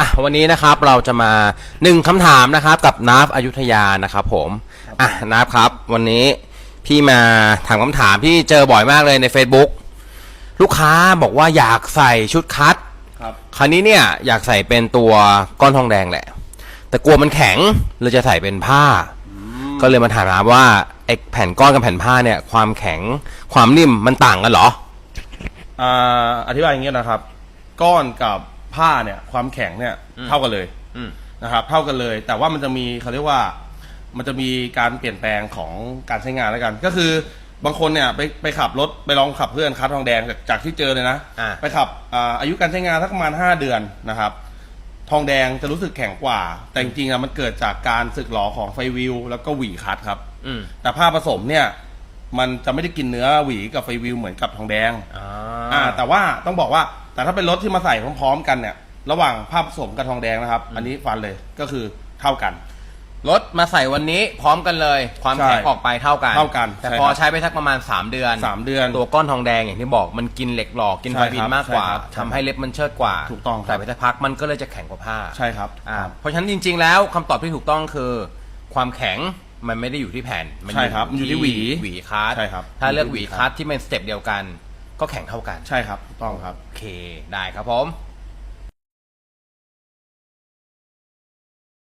อะวันนี้นะครับเราจะมาหนึ่งคำถามนะครับกับนาฟอยุธยานะครับผมอะนาฟครับวันนี้พี่มาถามคำถามที่เจอบ่อยมากเลยใน Facebook ลูกค้าบอกว่าอยากใส่ชุดคัดครับคราวนี้เนี่ยอยากใส่เป็นตัวก้อนทองแดงแหละ แต่กลัวมันแข็งเลยจะใส่เป็นผ้า ก็เลยมาถามนาฟว่าไอ้แผ่นก้อนกับแผ่นผ้าเนี่ยความแข็งความนิ่มมันต่างกันเหรออ่าอธิบายอย่างเงี้ยนะครับ ก้อนกับ ผ้าเนี่ยความแข็งเนี่ยอืมเท่ากันเลยอืม นะครับเท่ากันเลย แต่ว่ามันจะมีเขาเรียกว่า มันจะมีการเปลี่ยนแปลงของการใช้งานแล้วกัน ก็คือบางคนเนี่ยไปไปขับรถไปลองขับเพื่อนคัดทองแดงจากจากที่เจอเลยนะ อ่า ไปขับอ่าอายุการใช้งานสักประมาณ 5 เดือนนะครับ ทองแดงจะรู้สึกแข็งกว่า แต่จริงๆอะมันเกิดจากการสึกหรอของไฟวิวแล้วก็หวีคัดครับ อืมแต่ผ้าผสมเนี่ย มันจะไม่ได้กินเนื้อหวีกับไฟวิวเหมือนกับทองแดง อ่า อ่าแต่ว่าต้องบอกว่า แต่ถ้าเป็นรถที่มาใส่พร้อมๆกันเนี่ย ระหว่างผ้าผสมกับทองแดงนะครับ อันนี้ฟันเลยก็คือเท่ากัน รถมาใส่วันนี้พร้อมกันเลย ความแข็งใช่ออกไปเท่ากันเท่ากันแต่ใช่พอครับใช้ไปสักประมาณ 3 เดือนสามเดือนตัวก้อนทองแดงอย่างที่บอกมันกินเหล็กหลอกกินใช่ไฟบินครับมากกว่าใช่ครับทำให้เล็บมันเชิดกว่าถูกต้องครับ ใส่ไปสักพักมันก็เลยจะแข็งกว่าผ้า ใช่ครับ อ่าเพราะฉะนั้นจริง ๆ แล้วคำตอบที่ถูกต้องคือ ความแข็งมันไม่ได้อยู่ที่แผ่นมัใช่ครับมันอยู่ที่หวีหวีคัสใช่ครับถ้าเลือกอยู่หที่วีหวีคัคัสสที่เป็นสเต็ปเดียวกัน ก็แข็งเท่ากัน ใช่ครับถูกต้องครับ โอเค ได้ครับผม